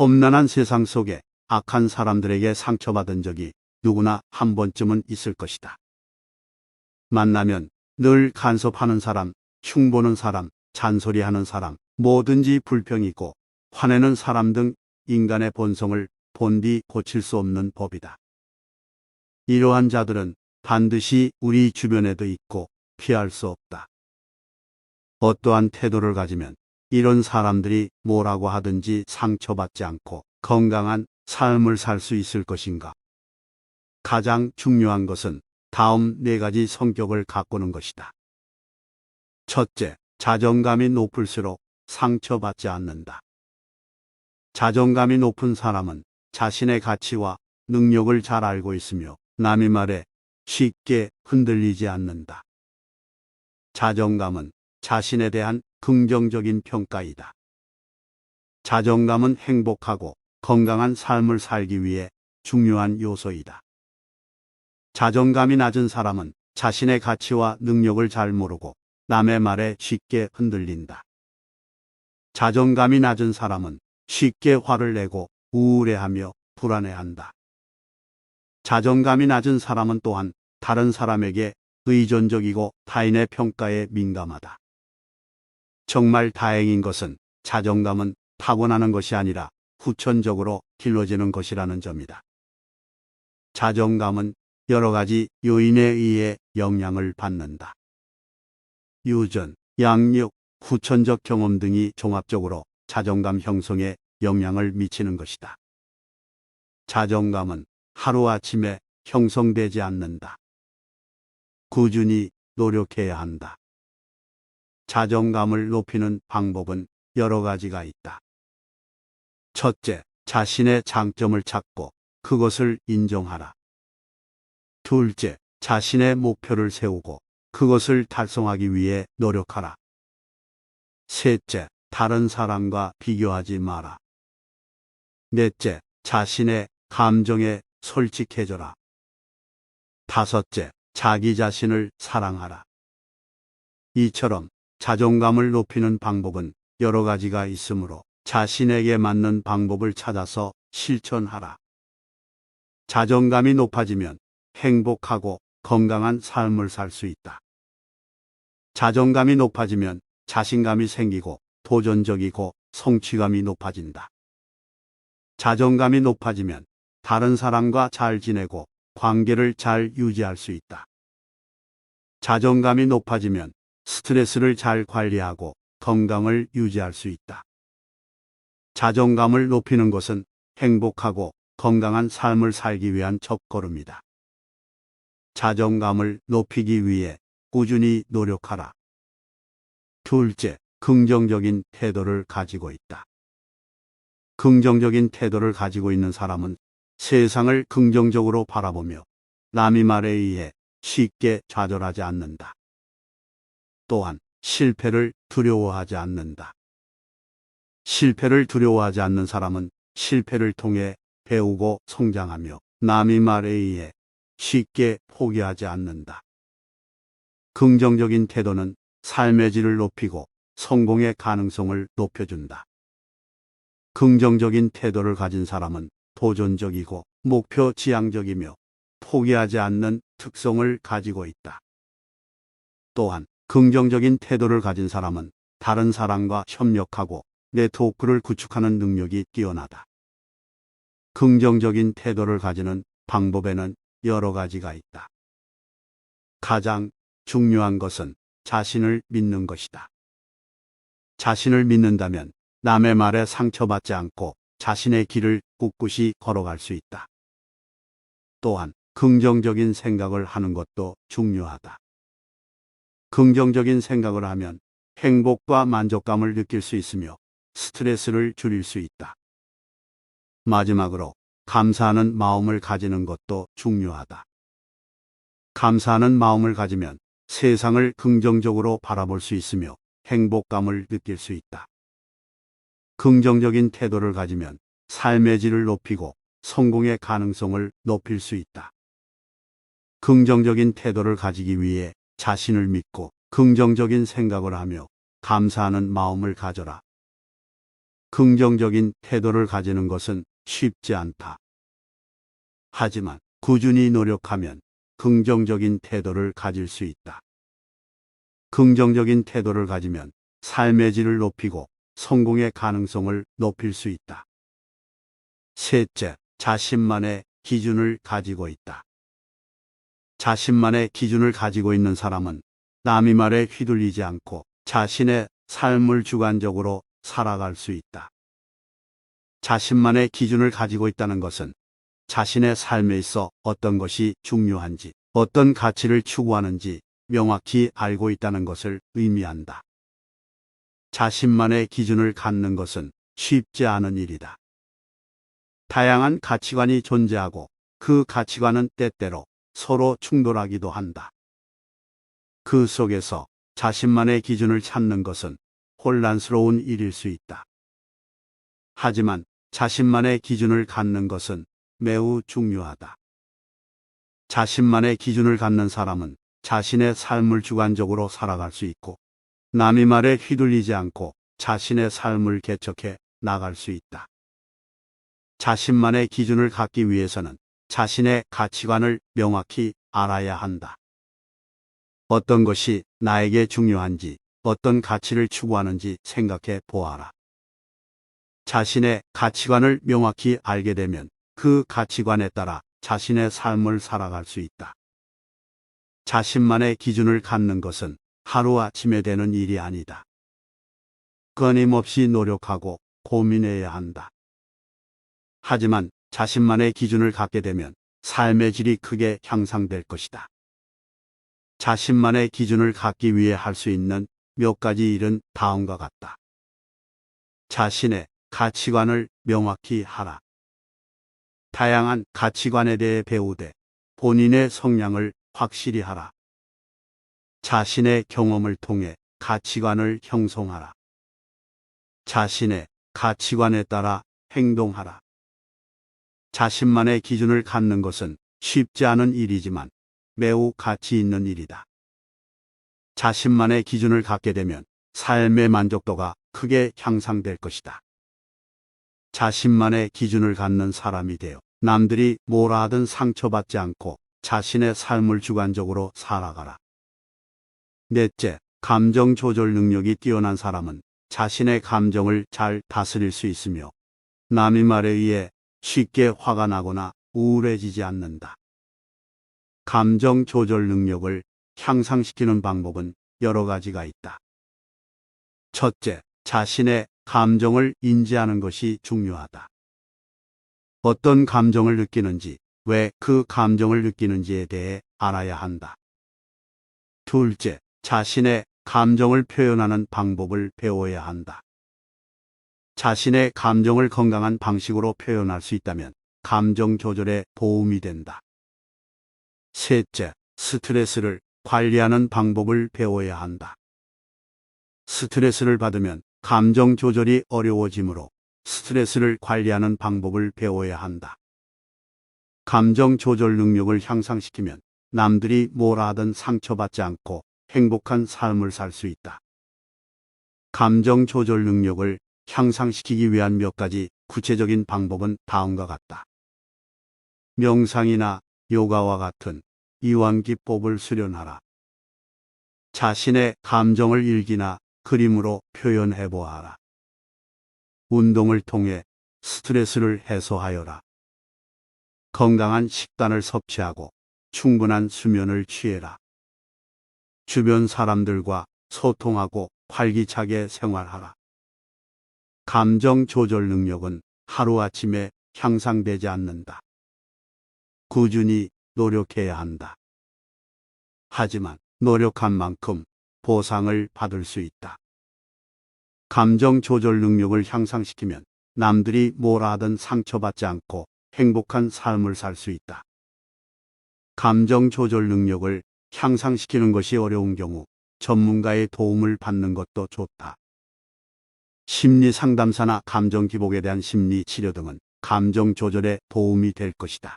험난한 세상 속에 악한 사람들에게 상처받은 적이 누구나 한 번쯤은 있을 것이다. 만나면 늘 간섭하는 사람, 흉보는 사람, 잔소리하는 사람, 뭐든지 불평이고 화내는 사람 등 인간의 본성을 본디 고칠 수 없는 법이다. 이러한 자들은 반드시 우리 주변에도 있고 피할 수 없다. 어떠한 태도를 가지면 이런 사람들이 뭐라고 하든지 상처받지 않고 건강한 삶을 살 수 있을 것인가? 가장 중요한 것은 다음 네 가지 성격을 가꾸는 것이다. 첫째, 자존감이 높을수록 상처받지 않는다. 자존감이 높은 사람은 자신의 가치와 능력을 잘 알고 있으며 남의 말에 쉽게 흔들리지 않는다. 자존감은 자신에 대한 긍정적인 평가이다. 자존감은 행복하고 건강한 삶을 살기 위해 중요한 요소이다. 자존감이 낮은 사람은 자신의 가치와 능력을 잘 모르고 남의 말에 쉽게 흔들린다. 자존감이 낮은 사람은 쉽게 화를 내고 우울해하며 불안해한다. 자존감이 낮은 사람은 또한 다른 사람에게 의존적이고 타인의 평가에 민감하다. 정말 다행인 것은 자존감은 타고나는 것이 아니라 후천적으로 길러지는 것이라는 점이다. 자존감은 여러 가지 요인에 의해 영향을 받는다. 유전, 양육, 후천적 경험 등이 종합적으로 자존감 형성에 영향을 미치는 것이다. 자존감은 하루아침에 형성되지 않는다. 꾸준히 노력해야 한다. 자존감을 높이는 방법은 여러 가지가 있다. 첫째, 자신의 장점을 찾고 그것을 인정하라. 둘째, 자신의 목표를 세우고 그것을 달성하기 위해 노력하라. 셋째, 다른 사람과 비교하지 마라. 넷째, 자신의 감정에 솔직해져라. 다섯째, 자기 자신을 사랑하라. 이처럼 자존감을 높이는 방법은 여러 가지가 있으므로 자신에게 맞는 방법을 찾아서 실천하라. 자존감이 높아지면 행복하고 건강한 삶을 살 수 있다. 자존감이 높아지면 자신감이 생기고 도전적이고 성취감이 높아진다. 자존감이 높아지면 다른 사람과 잘 지내고 관계를 잘 유지할 수 있다. 자존감이 높아지면 스트레스를 잘 관리하고 건강을 유지할 수 있다. 자존감을 높이는 것은 행복하고 건강한 삶을 살기 위한 첫걸음이다. 자존감을 높이기 위해 꾸준히 노력하라. 둘째, 긍정적인 태도를 가지고 있다. 긍정적인 태도를 가지고 있는 사람은 세상을 긍정적으로 바라보며 남의 말에 의해 쉽게 좌절하지 않는다. 또한 실패를 두려워하지 않는다. 실패를 두려워하지 않는 사람은 실패를 통해 배우고 성장하며 남의 말에 의해 쉽게 포기하지 않는다. 긍정적인 태도는 삶의 질을 높이고 성공의 가능성을 높여준다. 긍정적인 태도를 가진 사람은 도전적이고 목표 지향적이며 포기하지 않는 특성을 가지고 있다. 또한 긍정적인 태도를 가진 사람은 다른 사람과 협력하고 네트워크를 구축하는 능력이 뛰어나다. 긍정적인 태도를 가지는 방법에는 여러 가지가 있다. 가장 중요한 것은 자신을 믿는 것이다. 자신을 믿는다면 남의 말에 상처받지 않고 자신의 길을 꿋꿋이 걸어갈 수 있다. 또한 긍정적인 생각을 하는 것도 중요하다. 긍정적인 생각을 하면 행복과 만족감을 느낄 수 있으며 스트레스를 줄일 수 있다. 마지막으로 감사하는 마음을 가지는 것도 중요하다. 감사하는 마음을 가지면 세상을 긍정적으로 바라볼 수 있으며 행복감을 느낄 수 있다. 긍정적인 태도를 가지면 삶의 질을 높이고 성공의 가능성을 높일 수 있다. 긍정적인 태도를 가지기 위해 자신을 믿고 긍정적인 생각을 하며 감사하는 마음을 가져라. 긍정적인 태도를 가지는 것은 쉽지 않다. 하지만 꾸준히 노력하면 긍정적인 태도를 가질 수 있다. 긍정적인 태도를 가지면 삶의 질을 높이고 성공의 가능성을 높일 수 있다. 셋째, 자신만의 기준을 가지고 있다. 자신만의 기준을 가지고 있는 사람은 남의 말에 휘둘리지 않고 자신의 삶을 주관적으로 살아갈 수 있다. 자신만의 기준을 가지고 있다는 것은 자신의 삶에 있어 어떤 것이 중요한지, 어떤 가치를 추구하는지 명확히 알고 있다는 것을 의미한다. 자신만의 기준을 갖는 것은 쉽지 않은 일이다. 다양한 가치관이 존재하고 그 가치관은 때때로 서로 충돌하기도 한다. 그 속에서 자신만의 기준을 찾는 것은 혼란스러운 일일 수 있다. 하지만 자신만의 기준을 갖는 것은 매우 중요하다. 자신만의 기준을 갖는 사람은 자신의 삶을 주관적으로 살아갈 수 있고 남의 말에 휘둘리지 않고 자신의 삶을 개척해 나갈 수 있다. 자신만의 기준을 갖기 위해서는 자신의 가치관을 명확히 알아야 한다. 어떤 것이 나에게 중요한지, 어떤 가치를 추구하는지 생각해 보아라. 자신의 가치관을 명확히 알게 되면 그 가치관에 따라 자신의 삶을 살아갈 수 있다. 자신만의 기준을 갖는 것은 하루아침에 되는 일이 아니다. 끊임없이 노력하고 고민해야 한다. 하지만 자신만의 기준을 갖게 되면 삶의 질이 크게 향상될 것이다. 자신만의 기준을 갖기 위해 할 수 있는 몇 가지 일은 다음과 같다. 자신의 가치관을 명확히 하라. 다양한 가치관에 대해 배우되 본인의 성향을 확실히 하라. 자신의 경험을 통해 가치관을 형성하라. 자신의 가치관에 따라 행동하라. 자신만의 기준을 갖는 것은 쉽지 않은 일이지만 매우 가치 있는 일이다. 자신만의 기준을 갖게 되면 삶의 만족도가 크게 향상될 것이다. 자신만의 기준을 갖는 사람이 되어 남들이 뭐라 하든 상처받지 않고 자신의 삶을 주관적으로 살아가라. 넷째, 감정 조절 능력이 뛰어난 사람은 자신의 감정을 잘 다스릴 수 있으며 남의 말에 의해 쉽게 화가 나거나 우울해지지 않는다. 감정 조절 능력을 향상시키는 방법은 여러 가지가 있다. 첫째, 자신의 감정을 인지하는 것이 중요하다. 어떤 감정을 느끼는지, 왜 그 감정을 느끼는지에 대해 알아야 한다. 둘째, 자신의 감정을 표현하는 방법을 배워야 한다. 자신의 감정을 건강한 방식으로 표현할 수 있다면 감정 조절에 도움이 된다. 셋째, 스트레스를 관리하는 방법을 배워야 한다. 스트레스를 받으면 감정 조절이 어려워지므로 스트레스를 관리하는 방법을 배워야 한다. 감정 조절 능력을 향상시키면 남들이 뭐라 하든 상처받지 않고 행복한 삶을 살 수 있다. 감정 조절 능력을 향상시키기 위한 몇 가지 구체적인 방법은 다음과 같다. 명상이나 요가와 같은 이완기법을 수련하라. 자신의 감정을 일기나 그림으로 표현해 보아라. 운동을 통해 스트레스를 해소하여라. 건강한 식단을 섭취하고 충분한 수면을 취해라. 주변 사람들과 소통하고 활기차게 생활하라. 감정 조절 능력은 하루아침에 향상되지 않는다. 꾸준히 노력해야 한다. 하지만 노력한 만큼 보상을 받을 수 있다. 감정 조절 능력을 향상시키면 남들이 뭐라 하든 상처받지 않고 행복한 삶을 살 수 있다. 감정 조절 능력을 향상시키는 것이 어려운 경우 전문가의 도움을 받는 것도 좋다. 심리 상담사나 감정 기복에 대한 심리 치료 등은 감정 조절에 도움이 될 것이다.